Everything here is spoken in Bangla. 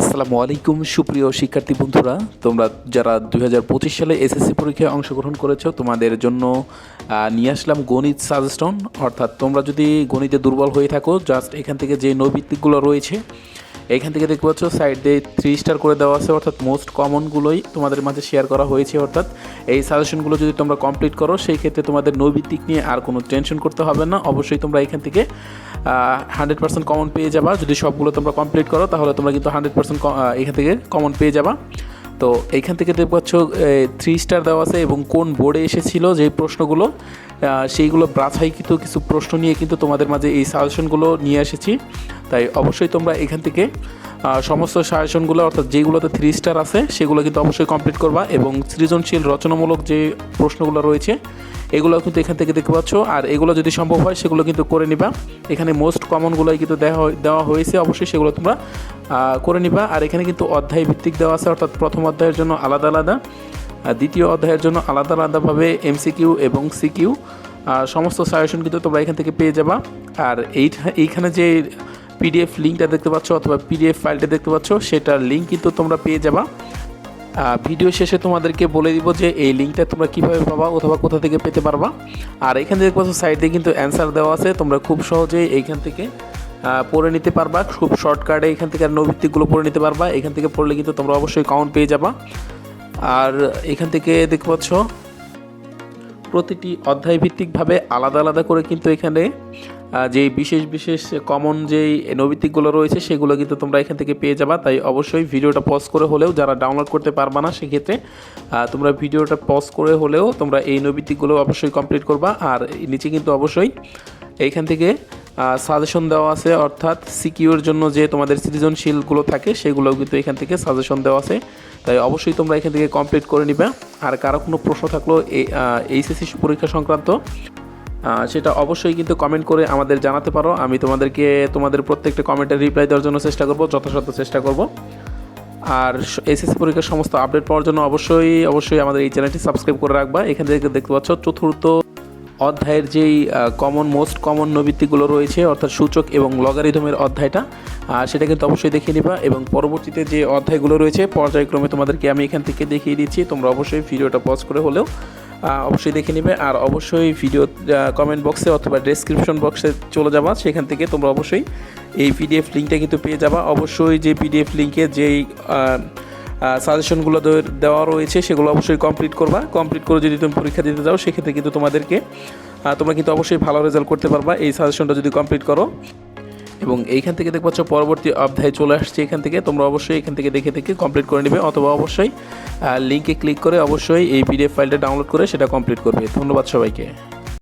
আসসালামু আলাইকুম, সুপ্রিয় শিক্ষার্থী বন্ধুরা। তোমরা যারা দুই হাজার পঁচিশ সালে এসএসসি পরীক্ষায় অংশগ্রহণ করেছ, তোমাদের জন্য নিয়ে আসলাম গণিত সাজেশন অর্থাৎ তোমরা যদি গণিতে দুর্বল হয়ে থাকো জাস্ট এখান থেকে যে নৈবিত্তিকগুলো রয়েছে এখান থেকে দেখতে পাচ্ছ সাইডে থ্রি স্টার করে দেওয়া আছে, অর্থাৎ মোস্ট কমনগুলোই তোমাদের মাঝে শেয়ার করা হয়েছে, অর্থাৎ এই সাজেশনগুলো যদি তোমরা কমপ্লিট করো, সেই ক্ষেত্রে তোমাদের নৈবিত্তিক নিয়ে আর কোনো টেনশন করতে হবে না। অবশ্যই তোমরা এখান থেকে হান্ড্রেড পার্সেন্ট কমন পেয়ে যাবা। যদি সবগুলো তোমরা কমপ্লিট করো, তাহলে তোমরা কিন্তু হান্ড্রেড পার্সেন্ট এখান থেকে কমন পেয়ে যাবা। তো এইখান থেকে দেখতে পাচ্ছ থ্রি স্টার দেওয়া আছে এবং কোন বোর্ডে এসেছিল যে প্রশ্নগুলো সেইগুলো বাছাইকৃত কিছু প্রশ্ন নিয়ে কিন্তু তোমাদের মাঝে এই সাজেশনগুলো নিয়ে এসেছি। তাই অবশ্যই তোমরা এখান থেকে সমস্ত সাজেশনগুলো, অর্থাৎ যেগুলোতে থ্রি স্টার আছে, সেগুলো কিন্তু অবশ্যই কমপ্লিট করবা এবং সৃজনশীল, রচনামূলক যে প্রশ্নগুলো রয়েছে, এগুলো কিন্তু এখান থেকে দেখতে পাচ্ছ। আর এগুলো যদি সম্ভব হয়, সেগুলো কিন্তু করে নিবা। এখানে মোস্ট কমনগুলোই কিন্তু দেওয়া দেওয়া হয়েছে অবশ্যই, সেগুলো তোমরা করে নিবা। আর এখানে কিন্তু অধ্যায় ভিত্তিক দেওয়া আছে, অর্থাৎ প্রথম অধ্যায়ের জন্য আলাদা আলাদা দ্বিতীয় অধ্যায়ের জন্য আলাদা আলাদাভাবে এমসিকিউ এবং সিকিউ সমস্ত সাজেশন কিন্তু তোমরা এখান থেকে পেয়ে যাবা। আর এই এইখানে যে পিডিএফ লিঙ্কটা দেখতে পাচ্ছ অথবা পিডিএফ ফাইলটা দেখতে পাচ্ছ, সেটার লিঙ্ক কিন্তু তোমরা পেয়ে যাবা। ভিডিও শেষে তোমাদেরকে বলে দিব যে এই লিঙ্কটা তোমরা কীভাবে পাবা অথবা কোথা থেকে পেতে পারবা। আর এখান থেকে পাচ্ছ সাইডে কিন্তু অ্যান্সার দেওয়া আছে, তোমরা খুব সহজেই এইখান থেকে পড়ে নিতে পারবা। খুব শর্টকাটে এখান থেকে আর নৈবিত্তিকগুলো পড়ে নিতে পারবা। এখান থেকে পড়লে কিন্তু তোমরা অবশ্যই কাউন্ট পেয়ে যাবা। আর এখান থেকে দেখতে পাচ্ছ, প্রতিটি অধ্যায় ভিত্তিকভাবে আলাদা আলাদা করে কিন্তু এখানে যে বিশেষ বিশেষ কমন যেই নৈবিত্তিকগুলো রয়েছে, সেগুলো কিন্তু তোমরা এখান থেকে পেয়ে যাবা। তাই অবশ্যই ভিডিওটা পজ করে হলেও যারা ডাউনলোড করতে পারবা না, সেক্ষেত্রে তোমরা ভিডিওটা পজ করে হলেও তোমরা এই নৈবিত্তিকগুলো অবশ্যই কমপ্লিট করবা। আর নিচে কিন্তু অবশ্যই এইখান থেকে সাজেশন দেওয়া আছে, অর্থাৎ সিকিউর জন্য যে তোমাদের সৃজনশীলগুলো থাকে, সেগুলোও কিন্তু এখান থেকে সাজেশন দেওয়া আছে। তাই অবশ্যই তোমরা এখান থেকে কমপ্লিট করে নিবে। আর কারও কোনো প্রশ্ন থাকল এইচএসসি পরীক্ষা সংক্রান্ত সেটা অবশ্যই কিন্তু কমেন্ট করে আমাদের জানাতে পারো। আমি তোমাদেরকে তোমাদের প্রত্যেকটা কমেন্টের রিপ্লাই দেওয়ার জন্য চেষ্টা করব যথাযথ চেষ্টা করব। আর এসএসসি পরীক্ষার সমস্ত আপডেট পাওয়ার জন্য অবশ্যই অবশ্যই আমাদের এই চ্যানেলটি সাবস্ক্রাইব করে রাখবা। এখান থেকে দেখতে পাচ্ছ চতুর্থ অধ্যায়ের যেই কমন মোস্ট কমন নবৃত্তিগুলো রয়েছে, অর্থাৎ সূচক এবং লগারিদমের অধ্যায়টা সেটা কিন্তু অবশ্যই দেখে নিবা। এবং পরবর্তীতে যে অধ্যায়গুলো রয়েছে, পর্যায়ক্রমে তোমাদেরকে আমি এখান থেকে দেখিয়ে দিচ্ছি। তোমরা অবশ্যই ভিডিওটা পজ করে হলেও অবশ্যই দেখে নেবে। আর অবশ্যই ভিডিও কমেন্ট বক্সে অথবা ডেসক্রিপশন বক্সে চলে যাবা। সেখান থেকে তোমরা অবশ্যই এই পিডিএফ লিঙ্কটা কিন্তু পেয়ে যাবা। অবশ্যই যে পিডিএফ লিঙ্কে যেই সাজেশনগুলো দেওয়া রয়েছে, সেগুলো অবশ্যই কমপ্লিট করবা। কমপ্লিট করে যদি তুমি পরীক্ষা দিতে যাও, সেক্ষেত্রে কিন্তু তোমাদেরকে তোমরা কিন্তু অবশ্যই ভালো রেজাল্ট করতে পারবা এই সাজেশনটা যদি কমপ্লিট করো। এবং এইখান থেকে দেখতে পরবর্তী অধ্যায় চলে আসছে। এখান থেকে তোমরা অবশ্যই এখান থেকে দেখে দেখে কমপ্লিট করে নেবে। অথবা অবশ্যই লিঙ্কে ক্লিক করে অবশ্যই এই পিডিএফ ফাইলটা ডাউনলোড করে সেটা কমপ্লিট করবে। ধন্যবাদ সবাইকে।